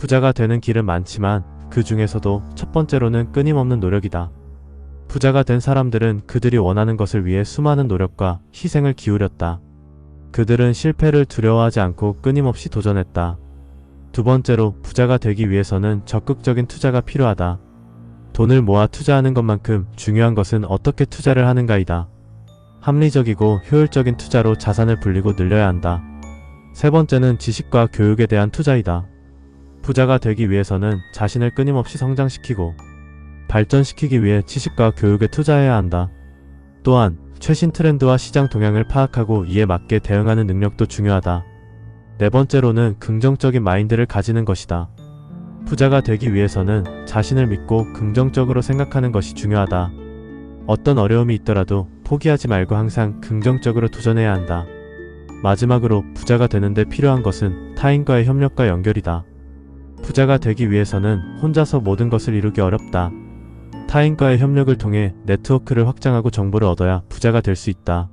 부자가 되는 길은 많지만 그 중에서도 첫 번째로는 끊임없는 노력이다. 부자가 된 사람들은 그들이 원하는 것을 위해 수많은 노력과 희생을 기울였다. 그들은 실패를 두려워하지 않고 끊임없이 도전했다. 두 번째로 부자가 되기 위해서는 적극적인 투자가 필요하다. 돈을 모아 투자하는 것만큼 중요한 것은 어떻게 투자를 하는가이다. 합리적이고 효율적인 투자로 자산을 불리고 늘려야 한다. 세 번째는 지식과 교육에 대한 투자이다. 부자가 되기 위해서는 자신을 끊임없이 성장시키고 발전시키기 위해 지식과 교육에 투자해야 한다. 또한 최신 트렌드와 시장 동향을 파악하고 이에 맞게 대응하는 능력도 중요하다. 네 번째로는 긍정적인 마인드를 가지는 것이다. 부자가 되기 위해서는 자신을 믿고 긍정적으로 생각하는 것이 중요하다. 어떤 어려움이 있더라도 포기하지 말고 항상 긍정적으로 도전해야 한다. 마지막으로 부자가 되는데 필요한 것은 타인과의 협력과 연결이다. 부자가 되기 위해서는 혼자서 모든 것을 이루기 어렵다. 타인과의 협력을 통해 네트워크를 확장하고 정보를 얻어야 부자가 될 수 있다.